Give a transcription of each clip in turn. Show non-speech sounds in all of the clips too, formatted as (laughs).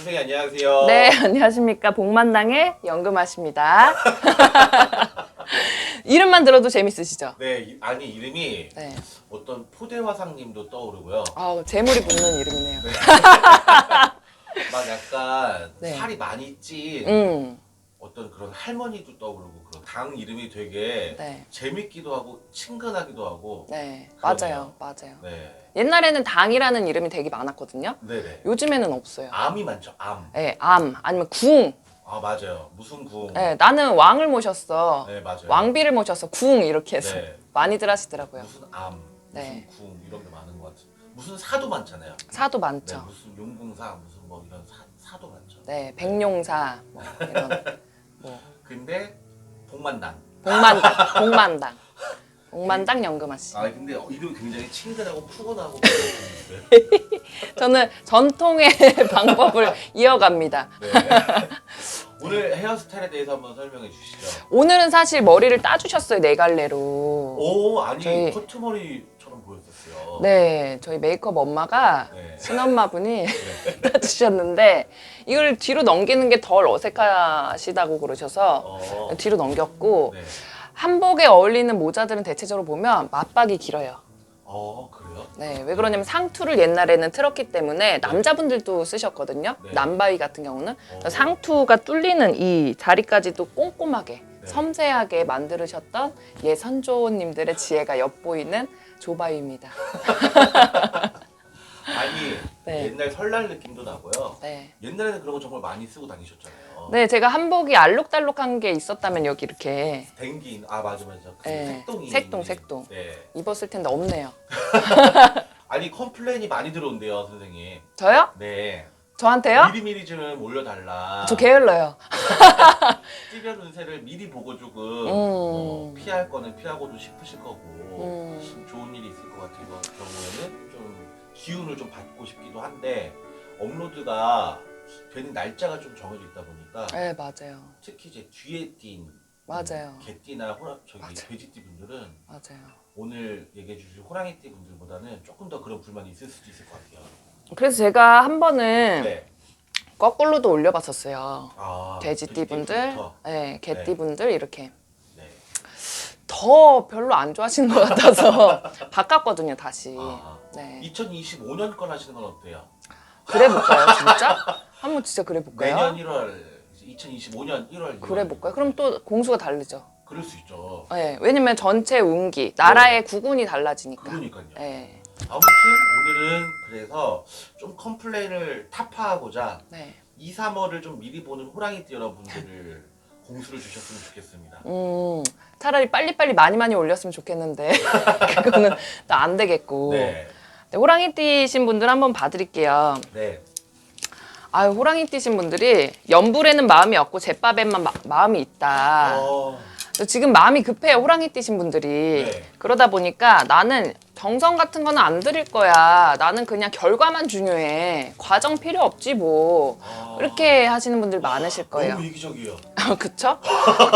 선생님 안녕하세요. 네, (laughs) 안녕하십니까. 복만당의 연금아십니다. (laughs) 이름만 들어도 재밌으시죠? 네, 이- 아니 이름이 네. 어떤 포대화상님도 떠오르고요. 아우, 재물이 붙는 이름이네요. (laughs) 막 약간 네. 살이 많이 찐 음, 어떤 그런 할머니도 떠오르고 그런 당 이름이 되게 네. 재밌기도 하고 친근하기도 하고. 네, 그러네요. 맞아요. 맞아요. 네, 옛날에는 당이라는 이름이 되게 많았거든요. 네, 네. 요즘에는 없어요. 암이 많죠. 암. 네, 암, 아니면 궁. 아 맞아요. 무슨 궁. 네, 나는 왕을 모셨어. 네, 맞아요. 왕비를 모셨어. 궁 이렇게 해서 네. 많이들 하시더라고요. 무슨 암, 무슨 네. 궁 이런 게 많은 것 같아요. 무슨 사도 많잖아요. 사도 네, 많죠. 무슨 용궁사 무슨 뭐 이런 사, 사도 많죠. 네, 백룡사 뭐 이런 (laughs) 뭐 근데 복만당. (laughs) 복만당, 복만당, 복만당 연금아씨. 아 근데 이름 굉장히 친근하고 푸근하고. (laughs) 저는 전통의 (laughs) 방법을 이어갑니다. 네. 오늘 헤어스타일에 대해서 한번 설명해 주시죠. 오늘은 사실 머리를 따주셨어요 네 갈래로. 오 아니 저희- 커트머리처럼 보였었어요. 네, 저희 메이크업 엄마가 네. 친엄마분이 (laughs) 따주셨는데 이걸 뒤로 넘기는 게 덜 어색하시다고 그러셔서 어. 뒤로 넘겼고 네. 한복에 어울리는 모자들은 대체적으로 보면 맞박이 길어요. 어 그래요? 네, 왜 그러냐면 상투를 옛날에는 틀었기 때문에 남자분들도 쓰셨거든요. 네. 남바위 같은 경우는 어. 상투가 뚫리는 이 자리까지도 꼼꼼하게 네. 섬세하게 만들으셨던 예 선조님들의 지혜가 엿보이는 조바위입니다. (laughs) 아니 네. 옛날 설날 느낌도 나고요. 네. 옛날에는 그런 거 정말 많이 쓰고 다니셨잖아요. 네, 제가 한복이 알록달록한 게 있었다면 여기 이렇게 댕긴 아 맞아 맞아 그 네. 색동이 색동, 색동. 네 입었을 텐데 없네요. (laughs) 아니 컴플레인이 많이 들어온대요 선생님 저요? 네 저한테요? 미리미리 좀 올려달라 저 게을러요. (laughs) 띠별 운세를 미리 보고 조금 음. 어, 피할 거는 피하고도 싶으실 거고 음, 좋은 일이 있을 것 같은 거- 경우에는 좀 기운을 좀 받고 싶기도 한데 업로드가 되는 날짜가 좀 정해져 있다 보니까 네, 맞아요. 특히 이제 뒤에 띈 맞아요. 개띠나 호랑 저기 맞아요. 돼지띠 분들은 맞아요. 오늘 얘기해 주실 호랑이띠 분들보다는 조금 더 그런 불만이 있을 수도 있을 것 같아요. 그래서 제가 한 번은 네. 거꾸로도 올려봤었어요. 아, 돼지띠 분들, 돼지띠부터. 네, 개띠 분들 이렇게 네. 더 별로 안 좋아하시는 것 같아서 (laughs) 바꿨거든요 다시. 아, 네. 2025년 걸 하시는 건 어때요? 그래 볼까요 진짜? 한번 진짜 그래 볼까요? 내년 1월, 2025년 1월. 그래 볼까요? 그럼 또 공수가 다르죠. 그럴 수 있죠. 네, 왜냐면 전체 운기 나라의 구군이 달라지니까. 그러니까요. 네, 아무튼 오늘은 그래서 좀 컴플레인을 타파하고자 네. 2, 3월을 좀 미리 보는 호랑이띠 여러분들을 공수를 주셨으면 좋겠습니다. 음, 차라리 빨리빨리 많이 많이 올렸으면 좋겠는데 (laughs) 그거는 또안 되겠고. 네. 네, 호랑이 띠신 분들 한번 봐드릴게요. 네. 아유 호랑이 띠신 분들이 연불에는 마음이 없고 제밥에만 마, 마음이 있다. 어, 지금 마음이 급해요 호랑이띠신 분들이. 네. 그러다 보니까 나는 정성 같은 거는 안 드릴 거야. 나는 그냥 결과만 중요해. 과정 필요 없지 뭐. 아, 이렇게 하시는 분들 많으실 거예요. 너무 이기적이에요. (laughs) 그쵸?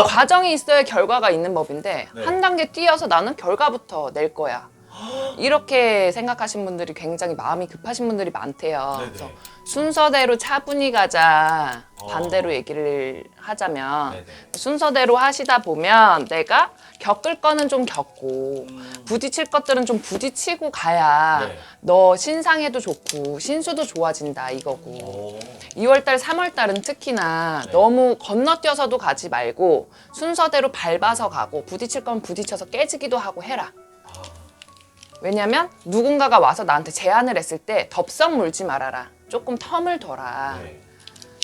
과정이 있어야 결과가 있는 법인데 네. 한 단계 뛰어서 나는 결과부터 낼 거야. 이렇게 생각하신 분들이 굉장히 마음이 급하신 분들이 많대요. 네네. 그래서 순서대로 차분히 가자. 어. 반대로 얘기를 하자면 네네. 순서대로 하시다 보면 내가 겪을 거는 좀 겪고 음, 부딪힐 것들은 좀 부딪히고 가야 네. 너 신상에도 좋고 신수도 좋아진다 이거고. 오, 2월달, 3월달은 특히나 네. 너무 건너뛰어서도 가지 말고 순서대로 밟아서 가고 부딪힐 건 부딪혀서 깨지기도 하고 해라. 아, 왜냐면 누군가가 와서 나한테 제안을 했을 때 덥석 물지 말아라. 조금 텀을 둬라. 네.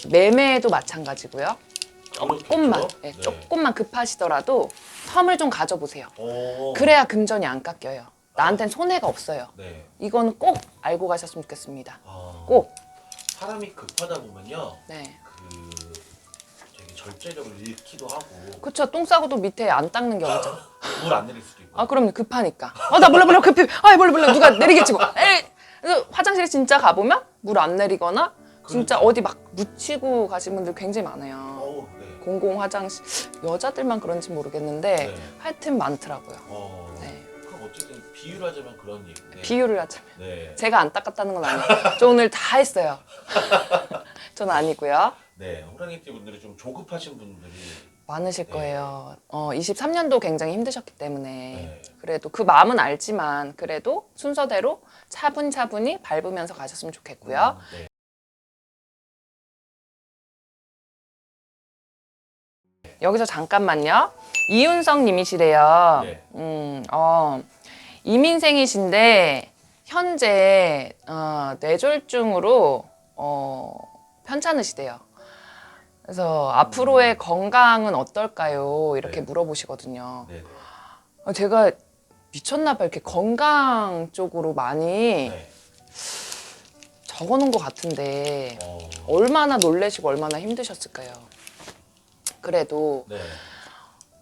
매매에도 마찬가지고요. 그렇겠죠? 조금만, 예, 네. 조금만 급하시더라도 텀을 좀 가져보세요. 오, 그래야 금전이 안 깎여요. 나한텐 손해가 없어요. 네. 이거는 꼭 알고 가셨으면 좋겠습니다. 아, 꼭. 사람이 급하다 보면요, 네. 그 되게 절제력을 잃기도 하고 그쵸. 똥 싸고도 밑에 안 닦는 경우죠. (gasps) 물 안 내릴 수도 있고. 아 그럼요 급하니까 아 나 몰라 몰라 급해 아 몰라 몰라 누가 내리겠지 뭐 에이 그래서 화장실에 진짜 가보면 물 안 내리거나 진짜 그렇죠. 어디 막 묻히고 가신 분들 굉장히 많아요 어우, 네. 공공 화장실 여자들만 그런지 모르겠는데 네. 하여튼 많더라고요 어, 네. 그럼 어쨌든 비유를 하자면 그런 얘기인데. 비유를 하자면 네. 제가 안 닦았다는 건 아니에요. 저 오늘 다 했어요. (laughs) (laughs) 전 아니고요. 네. 호랑이띠 분들이 좀 조급하신 분들이 많으실 네. 거예요. 어, 23년도 굉장히 힘드셨기 때문에 네. 그래도 그 마음은 알지만 그래도 순서대로 차분차분히 밟으면서 가셨으면 좋겠고요. 음, 네. 여기서 잠깐만요. 이윤성 님이시래요. 네. 음, 어, 이민생이신데 현재 어, 뇌졸중으로 어, 편찮으시대요. 그래서 앞으로의 건강은 어떨까요? 이렇게 네. 물어보시거든요. 네. 네. 어, 제가 미쳤나 봐요. 이렇게 건강 쪽으로 많이 네. 적어놓은 것 같은데 어. 얼마나 놀래시고 얼마나 힘드셨을까요? 그래도 네.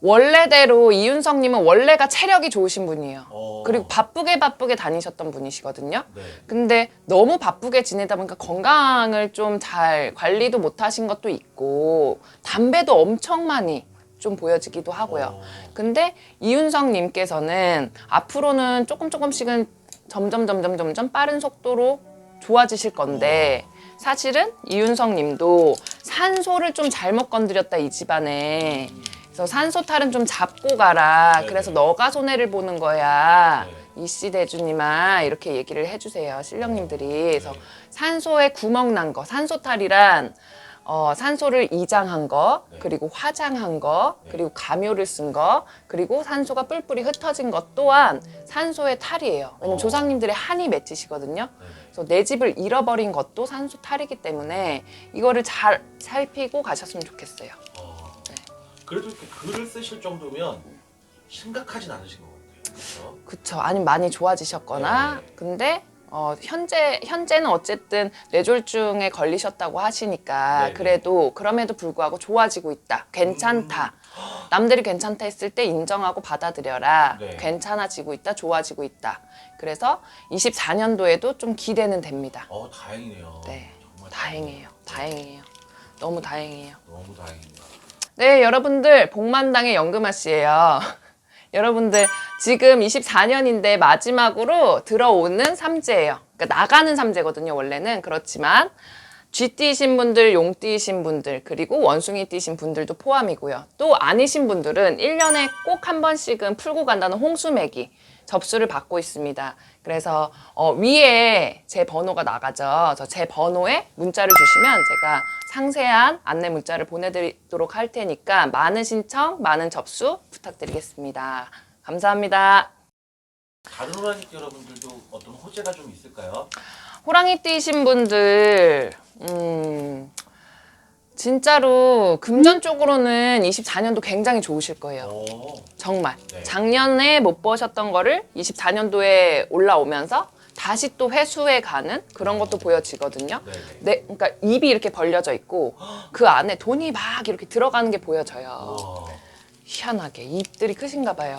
원래대로 이윤성님은 원래가 체력이 좋으신 분이에요. 어. 그리고 바쁘게 바쁘게 다니셨던 분이시거든요. 네. 근데 너무 바쁘게 지내다 보니까 건강을 좀 잘 관리도 못 하신 것도 있고 담배도 엄청 많이 좀 보여지기도 하고요. 어. 근데 이윤성님께서는 앞으로는 조금 조금씩은 점점 점점 점점 빠른 속도로 좋아지실 건데 사실은 이윤성님도 산소를 좀 잘못 건드렸다 이 집안에 그래서 산소 탈은 좀 잡고 가라. 그래서 너가 손해를 보는 거야 네. 이씨 대주님아 이렇게 얘기를 해주세요 신령님들이 그래서 네. 산소에 구멍 난 거 산소 탈이란 어, 산소를 이장한 거, 네. 그리고 화장한 거, 네. 그리고 감요를 쓴 거, 그리고 산소가 뿔뿔이 흩어진 것 또한 산소의 탈이에요. 왜냐면 어. 조상님들의 한이 맺히시거든요. 네. 그래서 내 집을 잃어버린 것도 산소 탈이기 때문에 이거를 잘 살피고 가셨으면 좋겠어요. 어. 네. 그래도 이렇게 글을 쓰실 정도면 심각하진 않으신 것 같아요. 그렇죠? 그쵸. 아니면 많이 좋아지셨거나. 네. 근데 어, 현재 현재는 어쨌든 뇌졸중에 걸리셨다고 하시니까 네네. 그래도 그럼에도 불구하고 좋아지고 있다. 괜찮다. 남들이 괜찮다 했을 때 인정하고 받아들여라. 네. 괜찮아지고 있다. 좋아지고 있다. 그래서 24년도에도 좀 기대는 됩니다. 어 다행이네요. 네. 정말 다행이에요. 다행이에요. 너무 다행이에요. 너무 다행입니다. 네, 여러분들 복만당의 연금아 씨예요. (laughs) 여러분들 지금 24년인데 마지막으로 들어오는 삼재예요. 그러니까 나가는 삼재거든요, 원래는. 그렇지만 쥐띠이신 분들, 용띠이신 분들, 그리고 원숭이 띠이신 분들도 포함이고요. 또 아니신 분들은 1년에 꼭 한 번씩은 풀고 간다는 홍수매기 접수를 받고 있습니다. 그래서 어, 위에 제 번호가 나가죠. 저제 번호에 문자를 주시면 제가 상세한 안내 문자를 보내드리도록 할 테니까 많은 신청, 많은 접수 부탁드리겠습니다. 감사합니다. 다른 호랑이띠 여러분들도 어떤 호재가 좀 있을까요? 호랑이 띠신 분들, 음, 진짜로 금전 쪽으로는 24년도 굉장히 좋으실 거예요. 어. 정말. 네. 작년에 못 버셨던 거를 24년도에 올라오면서 다시 또 회수해 가는 그런 것도 보여지거든요. 네 네. 네, 그러니까 입이 이렇게 벌려져 있고 (gasps) 그 안에 돈이 막 이렇게 들어가는 게 보여져요. 와. 희한하게 입들이 크신가 봐요.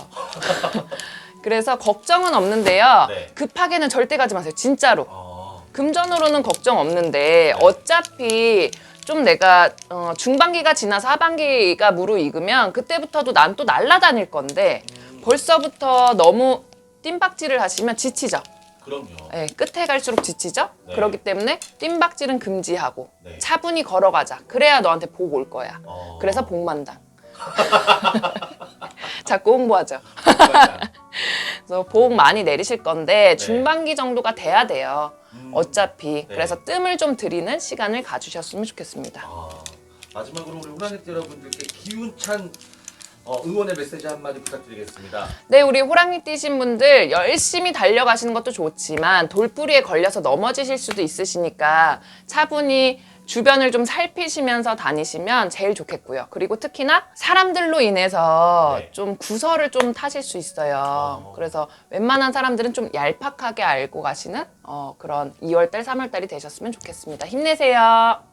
(laughs) 그래서 걱정은 없는데요. 네. 급하게는 절대 가지 마세요. 진짜로. 어. 금전으로는 걱정 없는데 어차피 좀 내가 어, 중반기가 지나서 하반기가 무르익으면 그때부터도 난 또 날라다닐 건데 벌써부터 너무 뜀박질을 하시면 지치죠. 그럼요. 예, 끝에 갈수록 지치죠. 네. 그렇기 때문에 뜀박질은 금지하고 네. 차분히 걸어가자. 그래야 너한테 복 올 거야. 어. 그래서 복만당. (laughs) 자꾸 홍보하죠. (laughs) 그래서 복 많이 내리실 건데 네. 중반기 정도가 돼야 돼요. 음. 어차피 네. 그래서 뜸을 좀 들이는 시간을 가주셨으면 좋겠습니다. 아, 마지막으로 우리 호랑이 띠 여러분들께 기운찬 어, 응원의 메시지 한마디 부탁드리겠습니다. 네, 우리 호랑이 띠신 분들 열심히 달려가시는 것도 좋지만 돌뿌리에 걸려서 넘어지실 수도 있으시니까 차분히 주변을 좀 살피시면서 다니시면 제일 좋겠고요. 그리고 특히나 사람들로 인해서 네. 좀 구설을 좀 타실 수 있어요. 어. 그래서 웬만한 사람들은 좀 얄팍하게 알고 가시는 어, 그런 2월달, 3월달이 되셨으면 좋겠습니다. 힘내세요.